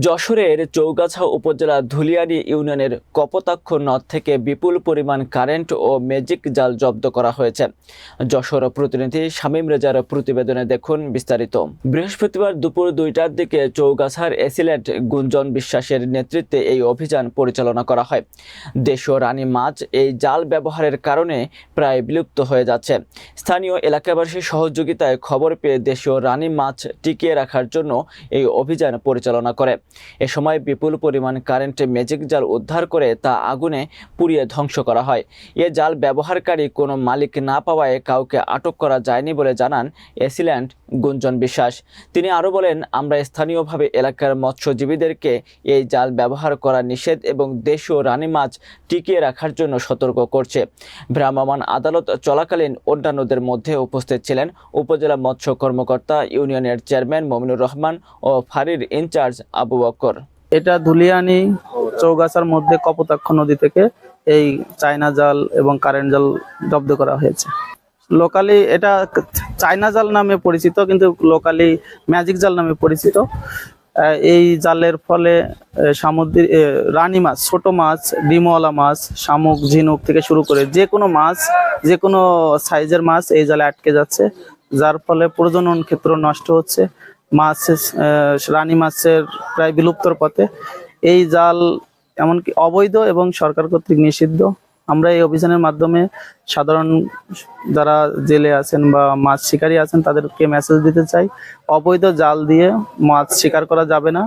যশোরের চৌগাছা উপজেলা ধুলিয়ারি ইউনিয়নের কপোতাক্ষ নদ থেকে বিপুল পরিমাণ কারেন্ট ও ম্যাজিক জাল জব্দ করা হয়েছে। যশোর প্রতিনিধি শামীম রেজার প্রতিবেদনে দেখুন বিস্তারিত। বৃহস্পতিবার দুপুর দুইটার দিকে চৌগাছার এসিলেট গুঞ্জন বিশ্বাসের নেতৃত্বে এই অভিযান পরিচালনা করা হয়। দেশীয় রানী মাছ এই জাল ব্যবহারের কারণে প্রায় বিলুপ্ত হয়ে যাচ্ছে। স্থানীয় এলাকাবাসীর সহযোগিতায় খবর পেয়ে দেশীয় রানী মাছ টিকিয়ে রাখার জন্য এই অভিযান পরিচালনা করে। এ সময় বিপুল পরিমাণ কারেন্টে ম্যাজিক জাল উদ্ধার করে তা আগুনে পুড়িয়ে ধ্বংস করা হয়। এ জাল ব্যবহারকারী কোনো মালিক না পাওয়ায় কাউকে আটক করা যায়নি বলে জানান এসিল্যান্ড গুঞ্জন বিশ্বাস। তিনি আরও বলেন, আমরা স্থানীয়ভাবে এলাকার মৎস্যজীবীদেরকে এই জাল ব্যবহার করা নিষেধ এবং দেশীয় রানী মাছ টিকিয়ে রাখার জন্য সতর্ক করছে। ভ্রাম্যমাণ আদালত চলাকালীন অন্যান্যদের মধ্যে উপস্থিত ছিলেন উপজেলা মৎস্য কর্মকর্তা ইউনিয়নের চেয়ারম্যান মমিনুর রহমান ও ফারির ইনচার্জ আবু বক্কর এটা ধুলিয়ানি চৌগাছার মধ্যে কপোতাক্ষ নদী থেকে এই চায়না জাল এবং কারেন্ট জাল জব্দ করা হয়েছে। লোকালি এটা চায়না জাল নামে পরিচিত, কিন্তু লোকালি ম্যাজিক জাল নামে পরিচিত। এই জালের ফলে সামুদ্রিক রানী মাছ, ছোট মাছ, ডিমওয়ালা মাছ, শামুক, ঝিনুক থেকে শুরু করে যে কোনো মাছ, যে কোনো সাইজের মাছ এই জালে আটকে যাচ্ছে। যার ফলে প্রজনন ক্ষেত্র নষ্ট হচ্ছে। মাছ রানী মাছের প্রায় বিলুপ্তর পথে। এই জাল এমনকি অবৈধ এবং সরকার কর্তৃক নিষিদ্ধ। আমরা এই অভিযানের মাধ্যমে সাধারণ যারা জেলে আছেন বা মাছ শিকারী আছেন, তাদেরকে মেসেজ দিতে চাই। অবৈধ জাল দিয়ে মাছ শিকার করা যাবে না।